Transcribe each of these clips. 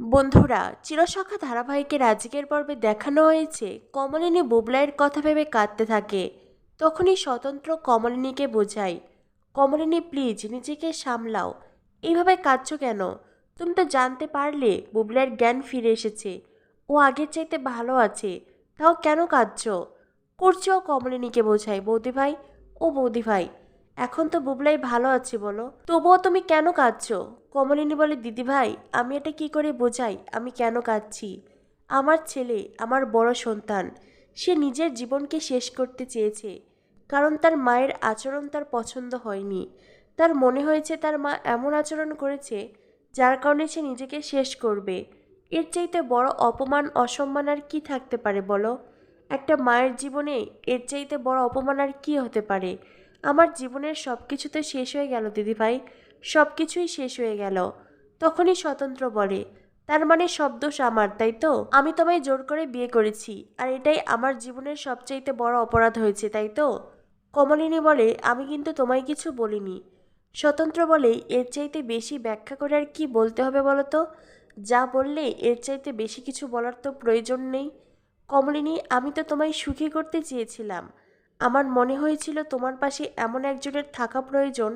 বন্ধুরা চিরসখা ধারাবাহিকের আজকের পর্বে দেখানো হয়েছে। কমলিনী বুবলাইয়ের কথা ভেবে কাঁদতে থাকে। তখনই স্বতন্ত্র কমলিনীকে বোঝায়, কমলিনী প্লিজ নিজেকে সামলাও। এইভাবে কাঁদছো কেন? তুমি তো জানতে পারলে বুবলাইয়ের জ্ঞান ফিরে এসেছে। ও আগের চাইতে ভালো আছে, তাও কেন কাঁদছো? করছ কমলিনীকে বোঝায়, বৌদি ভাই, ও বৌদি ভাই। এখন তো বুবলাই ভালো আছে বলো। তবুও তুমি কেন কাঁদছো? কমলিনী বলে দিদি ভাই আমি এটা কি করে বোঝাই? আমি কেন কাঁদছি? আমার ছেলে, আমার বড় সন্তান, সে নিজের জীবনকে শেষ করতে চেয়েছে। কারণ তার মায়ের আচরণ তার পছন্দ হয়নি। তার মনে হয়েছে তার মা এমন আচরণ করেছে, যার কারণে সে নিজেকে শেষ করবে। এর চাইতে বড় অপমান, অসম্মান আর কি থাকতে পারে বলো? একটা মায়ের জীবনে এর চাইতে বড় অপমান আর কি হতে পারে? আমার জীবনের সব কিছু তো শেষ হয়ে গেল, দিদিভাই। সব কিছুই শেষ হয়ে গেল। তখনই স্বতন্ত্র বলে, তার মানে সব দোষ আমার, তাই তো? আমি তোমায় জোর করে বিয়ে করেছি, আর এটাই আমার জীবনের সবচাইতে বড় অপরাধ হয়েছে, তাই তো? কমলিনী বলে, আমি কিন্তু তোমায় কিছু বলিনি। স্বতন্ত্র বলে, এর চাইতে বেশি ব্যাখ্যা করে আর কি বলতে হবে বলো তো? যা বললে এর চাইতে বেশি কিছু বলার তো প্রয়োজন নেই। কমলিনী, আমি তো তোমায় সুখী করতে চেয়েছিলাম। আমার মনে হয়েছিল তোমার পাশে এমন একজনের থাকা প্রয়োজন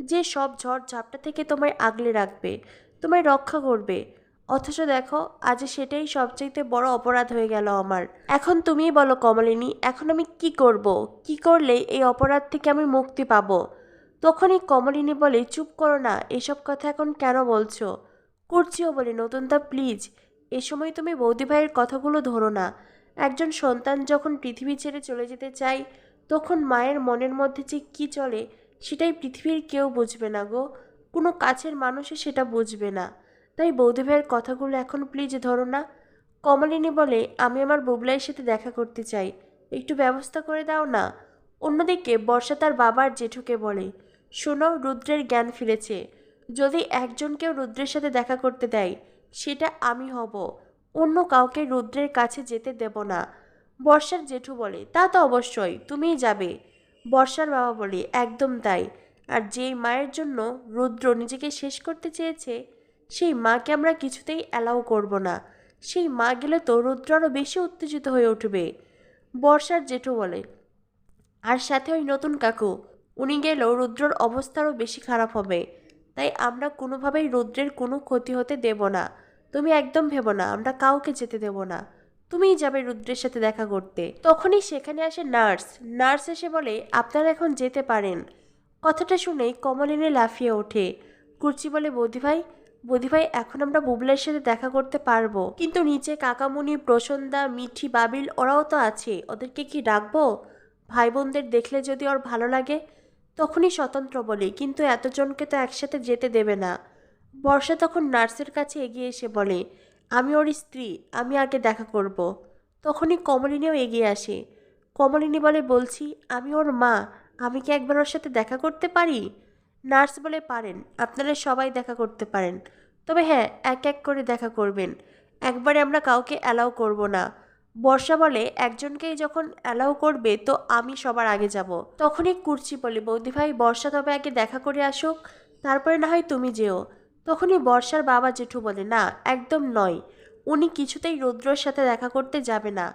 যে সব ঝড় ঝাপটা থেকে তোমায় আগলে রাখবে, তোমায় রক্ষা করবে। অথচ দেখো, আজ সেটাই সবচাইতে বড় অপরাধ হয়ে গেল আমার। এখন তুমিই বলো কমলিনী, এখন আমি কি করব? কি করলে এই অপরাধ থেকে আমি মুক্তি পাবো? তখনই কমলিনী বলে, চুপ করো না, এসব কথা এখন কেন বলছো? করছিও বলে, নতুনদা, প্লিজ, এ সময় তুমি বৌদি ভাইয়ের কথাগুলো ধরো না। একজন সন্তান যখন পৃথিবী ছেড়ে চলে যেতে চায়, তখন মায়ের মনের মধ্যে যে কী চলে, সেটাই পৃথিবীর কেউ বুঝবে না গো। কোনো কাছের মানুষে সেটা বুঝবে না। তাই বৌদিভাইয়ের কথাগুলো এখন প্লিজ ধরো না। কমলিনী বলে, আমি আমার বুবলাইয়ের সাথে দেখা করতে চাই। একটু ব্যবস্থা করে দাও না। অন্যদিকে বর্ষা তার বাবার জেঠুকে বলে, শোনো, রুদ্রের জ্ঞান ফিরেছে। যদি একজনকেও রুদ্রের সাথে দেখা করতে দেয়, সেটা আমি হব। অন্য কাউকে রুদ্রের কাছে যেতে দেব না। বর্ষার জেঠু বলে, তা তো অবশ্যই, তুমিই যাবে। বর্ষার বাবা বলে, একদম তাই। আর যেই মায়ের জন্য রুদ্র নিজেকে শেষ করতে চেয়েছে, সেই মাকে আমরা কিছুতেই অ্যালাউ করব না। সেই মা গেলে তো রুদ্র আরও বেশি উত্তেজিত হয়ে উঠবে। বর্ষার জেঠু বলে, আর সাথে ওই নতুন কাকু, উনি গেলেও রুদ্রর অবস্থা আরও বেশি খারাপ হবে। তাই আমরা কোনোভাবেই রুদ্রের কোনো ক্ষতি হতে দেব না। তুমি একদম ভেবো না, আমরা কাউকে যেতে দেব না। তুমিই যাবে রুদ্রের সাথে দেখা করতে। তখনই সেখানে আসে নার্স। নার্স এসে বলে, আপনারা এখন যেতে পারেন। কথাটা শুনেই কমলিনী লাফিয়ে ওঠে। কুর্চি বলে বৌদিভাই বৌদিভাই এখন আমরা বুবলার সাথে দেখা করতে পারব। কিন্তু নিচে কাকামুনি, প্রসন্দা, মিঠি, বাবিল, ওরাও তো আছে। ওদেরকে কি ডাকবো? ভাই বোনদের দেখলে যদি ওর ভালো লাগে, তখনই স্বতন্ত্র বলে। কিন্তু এতজনকে তো একসাথে যেতে দেবে না। বর্ষা তখন নার্সের কাছে এগিয়ে এসে বলে, আমি ওর স্ত্রী, আমি আগে দেখা করব। তখনই কমলিনীও এগিয়ে আসে। কমলিনী বলে, বলছি, আমি ওর মা, আমি কি একবার ওর সাথে দেখা করতে পারি? নার্স বলে, পারেন, আপনারা সবাই দেখা করতে পারেন। তবে হ্যাঁ এক এক করে দেখা করবেন। একবারে আমরা কাউকে অ্যালাউ করব না। বর্ষা বলে, একজনকেই যখন অ্যালাউ করবে, তো আমি সবার আগে যাব। তখনই কুর্চি বলে, বৌদি ভাই, বর্ষা তবে আগে দেখা করে আসুক, তারপরে না হয় তুমি যেও। তখনই বর্ষার বাবা জেঠু বলে, না, একদম নয়। উনি কিছুতেই রুদ্রর সাথে দেখা করতে যাবে না।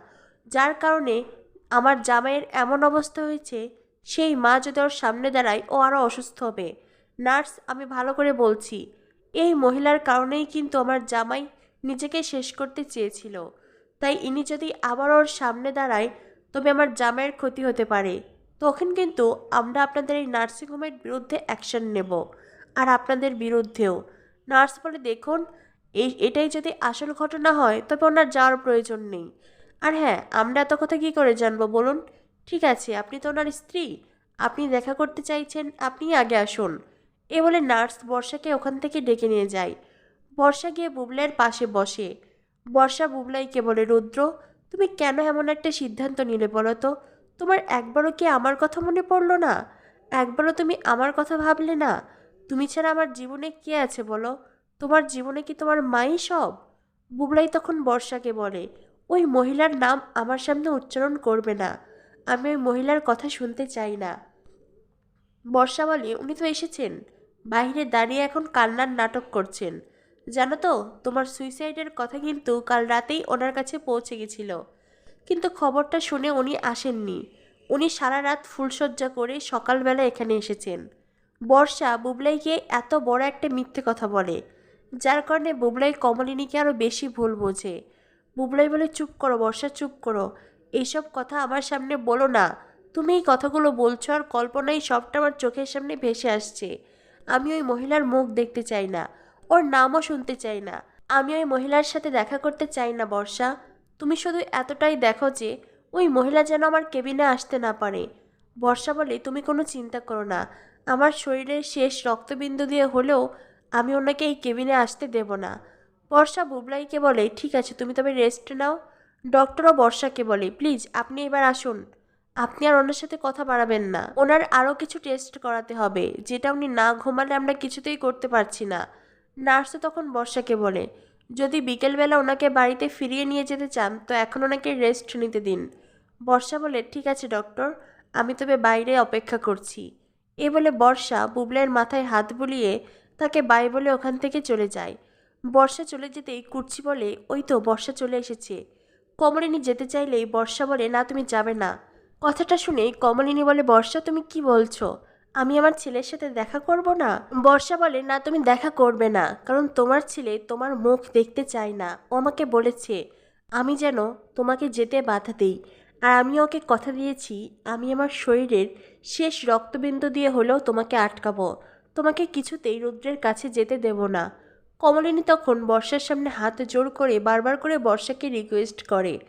যার কারণে আমার জামাইয়ের এমন অবস্থা হয়েছে, সেই মা যদি ওর সামনে দাঁড়ায়, ও আরও অসুস্থ হবে। নার্স, আমি ভালো করে বলছি। এই মহিলার কারণেই কিন্তু আমার জামাই নিজেকে শেষ করতে চেয়েছিল। তাই ইনি যদি আবার ওর সামনে দাঁড়ায়, তবে আমার জামাইয়ের ক্ষতি হতে পারে। তখন কিন্তু আমরা আপনাদের এই নার্সিংহোমের বিরুদ্ধে অ্যাকশন নেব, আর আপনাদের বিরুদ্ধেও। নার্স বলে, দেখুন, এই, এটাই যদি আসল ঘটনা হয়, তবে ওনার যাওয়ার প্রয়োজন নেই। আর হ্যাঁ আমরা এত কথা কী করে জানব বলুন? ঠিক আছে, আপনি তো ওনার স্ত্রী। আপনি দেখা করতে চাইছেন, আপনি আগে আসুন। এ বলে নার্স বর্ষাকে ওখান থেকে ডেকে নিয়ে যায়। বর্ষা গিয়ে বুবলাইয়ের পাশে বসে। বর্ষা বুবলাইকে বলে, রুদ্র, তুমি কেন এমন একটা সিদ্ধান্ত নিলে বলো তো? তোমার একবারও কি আমার কথা মনে পড়ল না? একবারও তুমি আমার কথা ভাবলে না? তুমি ছাড়া আমার জীবনে কে আছে বলো? তোমার জীবনে কি তোমার মাই সব? বুবলাই তখন বর্ষাকে বলে, ওই মহিলার নাম আমার সামনে উচ্চারণ করবে না। আমি ওই মহিলার কথা শুনতে চাই না। বর্ষা বলে, উনি তো এসেছেন। বাইরে দাঁড়িয়ে এখন কান্নার নাটক করছেন। জানো তো, তোমার সুইসাইডের কথা কিন্তু কাল রাতেই ওনার কাছে পৌঁছে গেছিল। কিন্তু খবরটা শুনে উনি আসেননি। উনি সারা রাত ফুলসজ্জা করে সকালবেলা এখানে এসেছেন। বর্ষা বুবলাইকে এত বড় একটা মিথ্যে কথা বলে, যার কারণে বুবলাই কমলিনীকে আরও বেশি ভুল বোঝে। বুবলাই বলে, চুপ করো বর্ষা, চুপ করো। এইসব কথা আমার সামনে বলো না। তুমি এই কথাগুলো বলছো আর কল্পনাই সবটা আমার চোখের সামনে ভেসে আসছে। আমি ওই মহিলার মুখ দেখতে চাই না, ওর নামও শুনতে চাই না। আমি ওই মহিলার সাথে দেখা করতে চাই না বর্ষা। তুমি শুধু এতটাই দেখো যে ওই মহিলা যেন আমার কেবিনে আসতে না পারে। বর্ষা বলে, তুমি কোনো চিন্তা করো না। আমার শরীরের শেষ রক্তবিন্দু দিয়ে হলেও আমি ওনাকে এই কেবিনে আসতে দেব না। বর্ষা বুবলাইকে বলে, ঠিক আছে, তুমি তবে রেস্ট নাও। ডক্টরও বর্ষাকে বলে, প্লিজ, আপনি এবার আসুন। আপনি আর ওনার সাথে কথা বাড়াবেন না। ওনার আরও কিছু টেস্ট করাতে হবে, যেটা উনি না ঘুমালে আমরা কিছুতেই করতে পারছি না। নার্সও তখন বর্ষাকে বলে, যদি বিকেলবেলা ওনাকে বাড়িতে ফিরিয়ে নিয়ে যেতে চান, তো এখন ওনাকে রেস্ট নিতে দিন। বর্ষা বলে, ঠিক আছে, ডক্টর, আমি তবে বাইরে অপেক্ষা করছি। এ বলে বর্ষা বুবলের মাথায় হাত বুলিয়ে তাকে বাই বলে ওখান থেকে চলে যায়। বর্ষা চলে যেতেই কুর্চি বলে, ওই তো, বর্ষা চলে এসেছে। কমলিনী যেতে চাইলেই বর্ষা বলে, না, তুমি যাবে না। কথাটা শুনে কমলিনী বলে, বর্ষা, তুমি কি বলছো? আমি আমার ছেলের সাথে দেখা করব না? বর্ষা বলে, না, তুমি দেখা করবে না, কারণ তোমার ছেলে তোমার মুখ দেখতে চায় না। ও আমাকে বলেছে, আমি যেন তোমাকে যেতে বাধা দিই। আর আমি ওকে কথা দিয়েছি, আমি আমার শরীরের শেষ রক্তবিন্দু দিয়ে হলেও তোমাকে আটকাবো। তোমাকে কিছুতেই রুদ্রের কাছে যেতে দেব না। কমলিনী তখন বর্ষার সামনে হাত জোর করে বারবার করে বর্ষাকে রিকোয়েস্ট করে।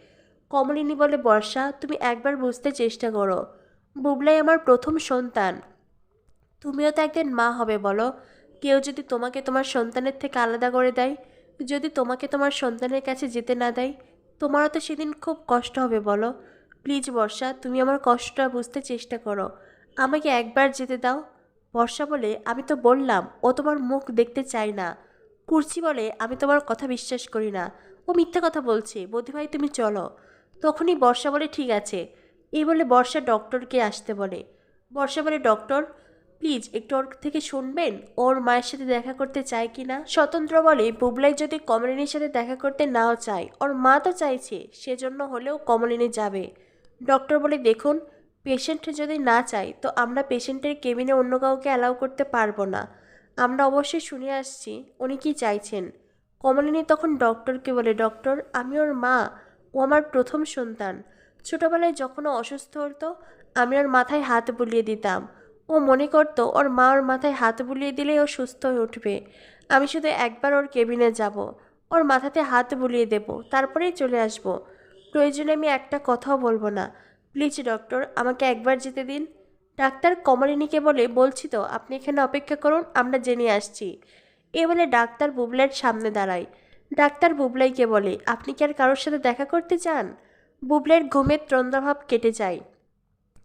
কমলিনী বলে, বর্ষা, তুমি একবার বুঝতে চেষ্টা করো। বুবলাই আমার প্রথম সন্তান। তুমিও তো একদিন মা হবে, বলো। কেউ যদি তোমাকে তোমার সন্তানের থেকে আলাদা করে দেয়, যদি তোমাকে তোমার সন্তানের কাছে যেতে না দেয়, তোমারও তো সেদিন খুব কষ্ট হবে, বলো। প্লিজ বর্ষা, তুমি আমার কষ্টটা বুঝতে চেষ্টা করো। আমাকে একবার যেতে দাও। বর্ষা বলে, আমি তো বললাম, ও তোমার মুখ দেখতে চায় না। কুর্চি বলে, আমি তোমার কথা বিশ্বাস করি না। ও মিথ্যা কথা বলছে বোধভাই তুমি চলো। তখনই বর্ষা বলে, ঠিক আছে। এই বলে বর্ষা ডক্টরকে আসতে বলে। বর্ষা বলে, ডক্টর, প্লিজ একটু ওর থেকে শুনবেন? ওর মায়ের সাথে দেখা করতে চায় কি না? স্বতন্ত্র বলে, বুবলাই যদি কমলিনীর সাথে দেখা করতে নাও চায়, ওর মা তো চাইছে, সেজন্য হলেও কমলিনী যাবে। ডক্টর বলে, দেখুন পেশেন্ট যদি না চায়, তো আমরা পেশেন্টের কেবিনে অন্য কাউকে অ্যালাউ করতে পারব না। আমরা অবশ্যই শুনে আসছি, উনি কি চাইছেন? কমলিনী তখন ডক্টরকে বলে, ডক্টর, আমি ওর মা, ও আমার প্রথম সন্তান। ছোটোবেলায় যখন অসুস্থ হতো, আমি ওর মাথায় হাত বুলিয়ে দিতাম। ও মনে করতো, ওর মা ওর মাথায় হাত বুলিয়ে দিলেই ও সুস্থ হয়ে উঠবে। আমি শুধু একবার ওর কেবিনে যাব। ওর মাথাতে হাত বুলিয়ে দেব, তারপরেই চলে আসব। প্রয়োজনে আমি একটা কথাও বলব না। প্লিজ, ডক্টর, আমাকে একবার যেতে দিন। ডাক্তার কমলিনীকে বলে, বলছি তো, আপনি এখানে অপেক্ষা করুন, আমরা জেনে আসছি। এ বলে ডাক্তার বুবলাইয়ের সামনে দাঁড়ায়। ডাক্তার বুবলাইকে বলে, আপনি কি আর কারোর সাথে দেখা করতে চান? বুবলাইয়ের ঘুমের ত্রন্দ্রাভাব কেটে যায়।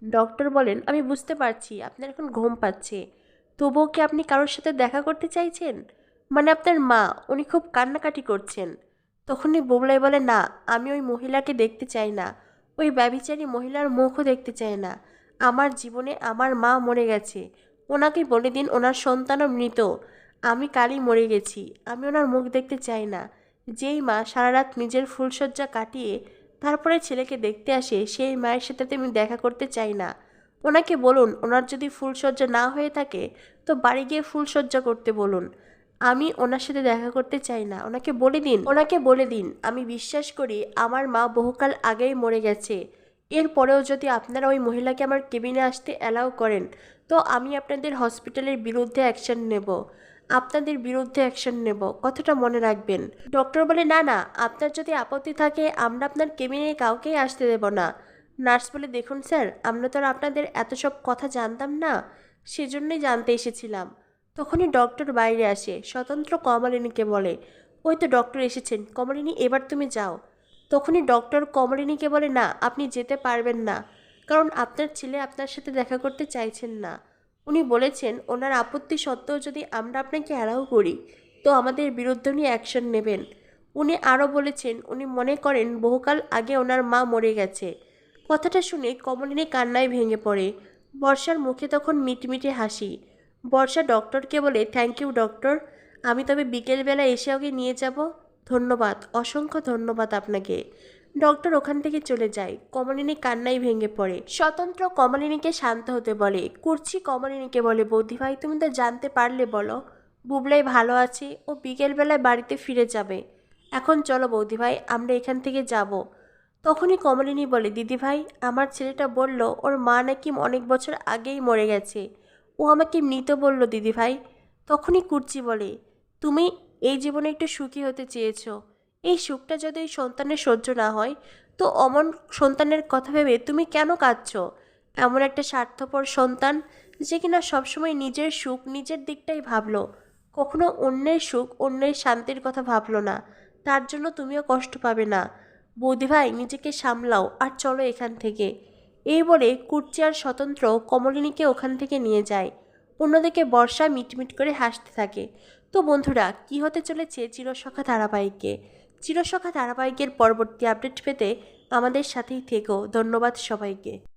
ডক্টর বলেন, আমি বুঝতে পারছি, আপনার এখন ঘুম পাচ্ছে। তবুও কি আপনি কারোর সাথে দেখা করতে চাইছেন? মানে আপনার মা, উনি খুব কান্নাকাটি করছেন। তখনই বুবলাই বলে, না, আমি ওই মহিলাকে দেখতে চাই না। ওই ব্যবিচারী মহিলার মুখও দেখতে চাই না। আমার জীবনে আমার মা মরে গেছে। ওনাকে বলে দিন ওনার সন্তানও মৃত। আমি কালই মরে গেছি। আমি ওনার মুখ দেখতে চাই না যেই মা সারা রাত নিজের ফুলসজ্জা কাটিয়ে তারপরে ছেলেকে দেখতে আসে, সেই মায়ের সাথে আমি দেখা করতে চাই না। ওনাকে বলুন, ওনার যদি ফুলসজ্জা না হয়ে থাকে, তো বাড়ি গিয়ে ফুলসজ্জা করতে বলুন। আমি ওনার সাথে দেখা করতে চাই না। ওনাকে বলে দিন। ওনাকে বলে দিন। আমি বিশ্বাস করি আমার মা বহুকাল আগেই মরে গেছে। এরপরেও যদি আপনারা ওই মহিলাকে আমার কেবিনে আসতে অ্যালাউ করেন, তো আমি আপনাদের হসপিটালের বিরুদ্ধে অ্যাকশন নেব। আপনাদের বিরুদ্ধে অ্যাকশন নেব। কথাটা মনে রাখবেন। ডক্টর বলে, না না, আপনার যদি আপত্তি থাকে, আমরা আপনার কেবিনে কাউকেই আসতে দেব না। নার্স বলে, দেখুন স্যার আমরা তো আর আপনাদের এত সব কথা জানতাম না, সেজন্যই জানতে এসেছিলাম। তখনই ডক্টর বাইরে আসে। স্বতন্ত্র কমলিনীকে বলে, ওই তো ডক্টর এসেছেন, কমলিনী এবার তুমি যাও। তখনই ডক্টর কমলিনীকে বলে, না, আপনি যেতে পারবেন না, কারণ আপনার ছেলে আপনার সাথে দেখা করতে চাইছেন না। উনি বলেছেন, ওনার আপত্তি সত্ত্বেও যদি আমরা আপনাকে অ্যালাউ করি, তো আমাদের বিরুদ্ধে উনি অ্যাকশন নেবেন। উনি আরও বলেছেন, উনি মনে করেন বহুকাল আগে ওনার মা মরে গেছে। কথাটা শুনে কমলিনী কান্নায় ভেঙে পড়ে। বর্ষার মুখে তখন মিটমিটে হাসি। বর্ষা ডক্টরকে বলে থ্যাংক ইউ ডক্টর আমি তবে বিকেলবেলা এসে ওকে নিয়ে যাব। ধন্যবাদ, অসংখ্য ধন্যবাদ আপনাকে। ডক্টর ওখান থেকে চলে যায়। কমলিনী কান্নায় ভেঙে পড়ে। স্বতন্ত্র কমলিনীকে শান্ত হতে বলে, কুর্চি কমলিনীকে বলে, বৌদি ভাই, তুমি তো জানতে পারলে বলো। বুবলাই ভালো আছে ও বিকেলবেলায় বাড়িতে ফিরে যাবে। এখন চলো বৌদি ভাই, আমরা এখান থেকে যাব। তখনই কমলিনী বলে, দিদি ভাই, আমার ছেলেটা বলল, ওর মা নাকি অনেক বছর আগেই মরে গেছে। ও আমাকে মৃত বলল, দিদি ভাই। তখনই কুর্চি বলে, তুমি এই জীবনে একটু সুখী হতে চেয়েছ। এই সুখটা যদি সন্তানের সহ্য না হয়, তো অমন সন্তানের কথা ভেবে তুমি কেন কাঁদছো? এমন একটা স্বার্থপর সন্তান যে কিনা সবসময় নিজের সুখ নিজের দিকটাই ভাবলো। কখনো অন্যের সুখ অন্যের শান্তির কথা ভাবলো না। তার জন্য তুমিও কষ্ট পাবে না। বৌদি ভাই, নিজেকে সামলাও আর চলো এখান থেকে। এই বলে কুর্চি আর স্বতন্ত্র কমলিনীকে ওখান থেকে নিয়ে যায়। অন্যদিকে বর্ষা মিটমিট করে হাসতে থাকে। তো বন্ধুরা, কি হতে চলেছে চিরসখা ধারাবাহিককে চিরসখা ধারাবাহিকের পরবর্তী আপডেট পেতে আমাদের সাথেই থেকো। ধন্যবাদ সবাইকে।